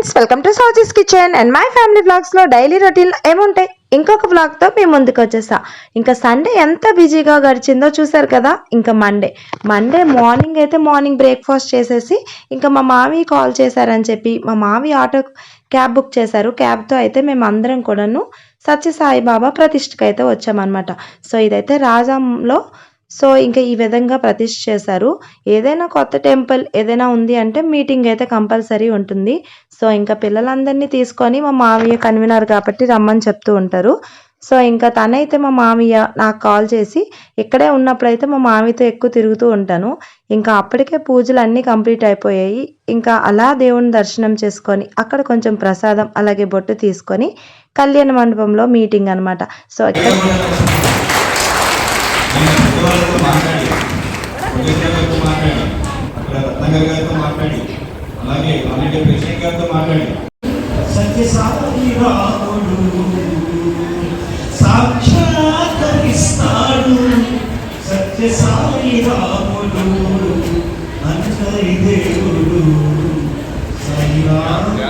Friends welcome to Souji's kitchen and my family వ్లాగ్స్లో daily routine ఏముంటాయి? ఇంకొక vlog మేము ముందుకు వచ్చేసా ఇంకా సండే ఎంత బిజీగా గడిచిందో చూసారు కదా? ఇంకా మండే మండే మార్నింగ్ అయితే మార్నింగ్ బ్రేక్ఫాస్ట్ చేసేసి ఇంకా మా మావి కాల్ చేశారని చెప్పి మా మావి ఆటో క్యాబ్ బుక్ చేశారు. క్యాబ్తో అయితే మేము అందరం కూడాను సత్యసాయిబాబా బాబా వచ్చామన్నమాట. సో ఇదైతే రాజంలో సో ఇంకా ఈ విధంగా ప్రతిష్ఠ చేశారు. ఏదైనా కొత్త టెంపుల్ ఏదైనా ఉంది అంటే మీటింగ్ అయితే కంపల్సరీ ఉంటుంది. సో ఇంకా పిల్లలందరినీ తీసుకొని మా మామయ్య కన్వీనర్ కాబట్టి రమ్మని చెప్తూ ఉంటారు. సో ఇంకా తనైతే మా మామయ్య నాకు కాల్ చేసి ఇక్కడే ఉన్నప్పుడైతే మా మామయ్యతో ఎక్కువ తిరుగుతూ ఉంటాను. ఇంకా అప్పటికే పూజలు అన్నీ కంప్లీట్ అయిపోయాయి. ఇంకా అలా దేవుని దర్శనం చేసుకొని అక్కడ కొంచెం ప్రసాదం అలాగే బొట్టు తీసుకొని కళ్యాణ మండపంలో మీటింగ్ అనమాట సో ఇక్కడ నేను పెద్దవాళ్ళతో మాట్లాడి ప్రొఫెసర్ గారితో మాట్లాడి రత్నగర్ గారితో మాట్లాడి అలాగే ఆల్రెడీ ప్రెసిడెంట్ గారితో మాట్లాడి రాముడు సాక్షాత్కరిస్తాడు రాముడు దేవుడు సాయి రాముడు.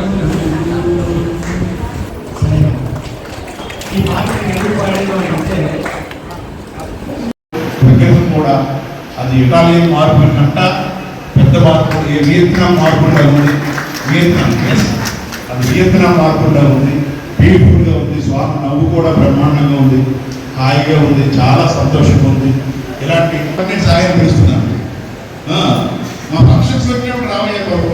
ఈ ఎందుకు పాడాను అంటే విగ్రహం కూడా అది ఇటాలియన్ మార్పు కంట పెద్ద మార్పు ఈ వియత్నాం మార్పుగా ఉంది? వియత్నాం అది వియత్నాం మార్పుగా ఉంది. బ్యూటిఫుల్గా ఉంది. స్వామి నవ్వు కూడా బ్రహ్మాండంగా ఉంది. హాయిగా ఉంది. చాలా సంతోషంగా ఉంది. ఇలాంటి ఇంటర్నెట్ సాయం చేస్తున్నాను మా ఫంక్షన్స్ వచ్చినప్పుడు రావయ్య బాబు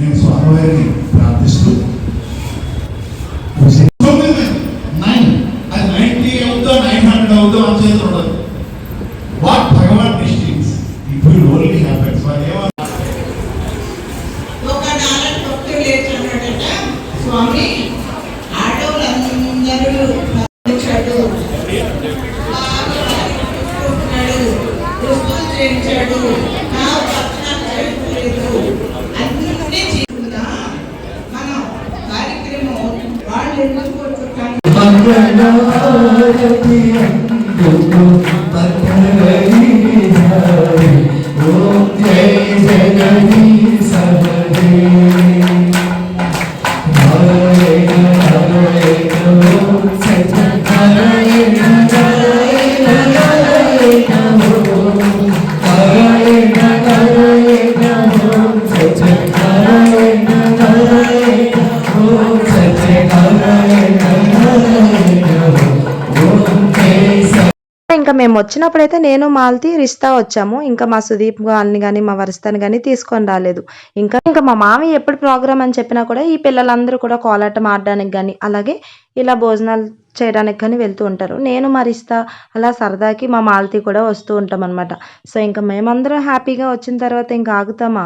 ప్రజ్వలింపజేయాలని నేను Om Jai Jai Jai Sabade ఇంకా మేము వచ్చినప్పుడైతే నేను మాలతి రిస్తా వచ్చాము. ఇంకా మా సుదీప్ వాళ్ళని కానీ మా వరిస్తాని కానీ తీసుకొని రాలేదు. ఇంకా ఇంకా మా మామి ఎప్పుడు ప్రోగ్రామ్ అని చెప్పినా కూడా ఈ పిల్లలందరూ కూడా కోలాటం ఆడడానికి కానీ అలాగే ఇలా భోజనాలు చేయడానికి కానీ వెళ్తూ ఉంటారు. నేను మరిస్తా అలా సరదాకి మా మాలతి కూడా వస్తూ ఉంటాం అనమాట సో ఇంకా మేమందరం హ్యాపీగా వచ్చిన తర్వాత ఇంకా ఆగుతామా?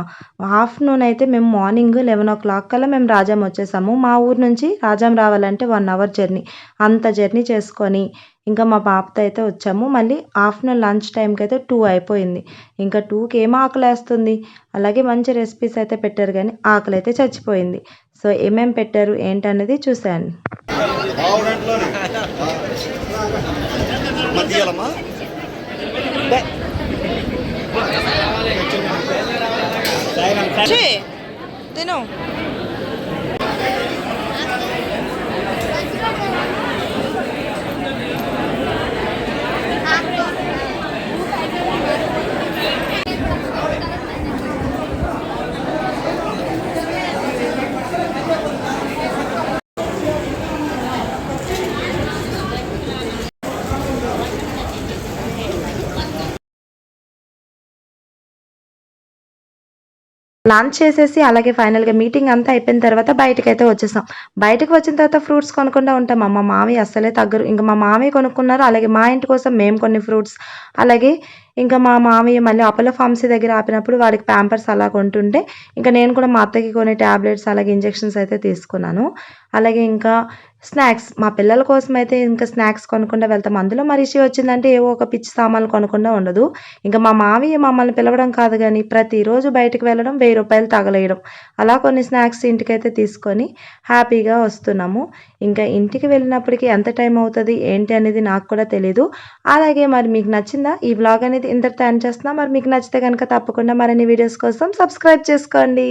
ఆఫ్టర్నూన్ అయితే మేము మార్నింగ్ లెవెన్ ఓ క్లాక్ కల్లా మేము రాజాం వచ్చేసాము. మా ఊరు నుంచి రాజాం రావాలంటే వన్ అవర్ జర్నీ. అంత జర్నీ చేసుకొని ఇంకా మా పాపతో అయితే వచ్చాము. మళ్ళీ ఆఫ్టర్నూన్ లంచ్ టైంకి అయితే టూ అయిపోయింది. ఇంకా టూకి ఏం ఆకలి వేస్తుంది అలాగే మంచి రెసిపీస్ అయితే పెట్టారు కానీ ఆకలి అయితే చచ్చిపోయింది. సో ఏమేమి పెట్టారు? ఏంటనేది చూసాను చూశాను తిను. లంచ్ చేసేసి అలాగే ఫైనల్గా మీటింగ్ అంతా అయిపోయిన తర్వాత బయటకు అయితే వచ్చేసాం. బయటకు వచ్చిన తర్వాత ఫ్రూట్స్ కొనుక్కుండా ఉంటాం. మా మామయ్య అస్సలే తగ్గరు. ఇంకా మా మామయ్య కొనుక్కున్నారు. అలాగే మా ఇంటి కోసం మేము కొన్ని ఫ్రూట్స్ అలాగే ఇంకా మా మామయ్య మళ్ళీ అపోలో ఫార్మసీ దగ్గర ఆపినప్పుడు వాడికి ప్యాంపర్స్ అలా కొంటుంటే ఇంకా నేను కూడా మా అత్తకి కొన్ని ట్యాబ్లెట్స్ అలాగే ఇంజెక్షన్స్ అయితే తీసుకున్నాను. అలాగే ఇంకా స్నాక్స్ మా పిల్లల కోసం అయితే ఇంకా స్నాక్స్ కొనకుండా వెళ్తాం. అందులో మరి ఇష్యూ వచ్చిందంటే ఏవో ఒక పిచ్చి సామాన్లు కొనకుండా ఉండదు. ఇంకా మా మామయ్య మమ్మల్ని పిలవడం కాదు కానీ ప్రతిరోజు బయటకు వెళ్ళడం వెయ్యి రూపాయలు తగలేయడం. అలా కొన్ని స్నాక్స్ ఇంటికైతే తీసుకొని హ్యాపీగా వస్తున్నాము. ఇంకా ఇంటికి వెళ్ళినప్పటికీ ఎంత టైం అవుతుంది ఏంటి అనేది నాకు కూడా తెలీదు. అలాగే మరి మీకు నచ్చిందా ఈ వ్లాగ్ అనేది ఇంతటితో ఎండ్ చేస్తున్నా. మరి మీకు నచ్చితే కనుక తప్పకుండా మరిన్ని వీడియోస్ కోసం సబ్స్క్రైబ్ చేసుకోండి.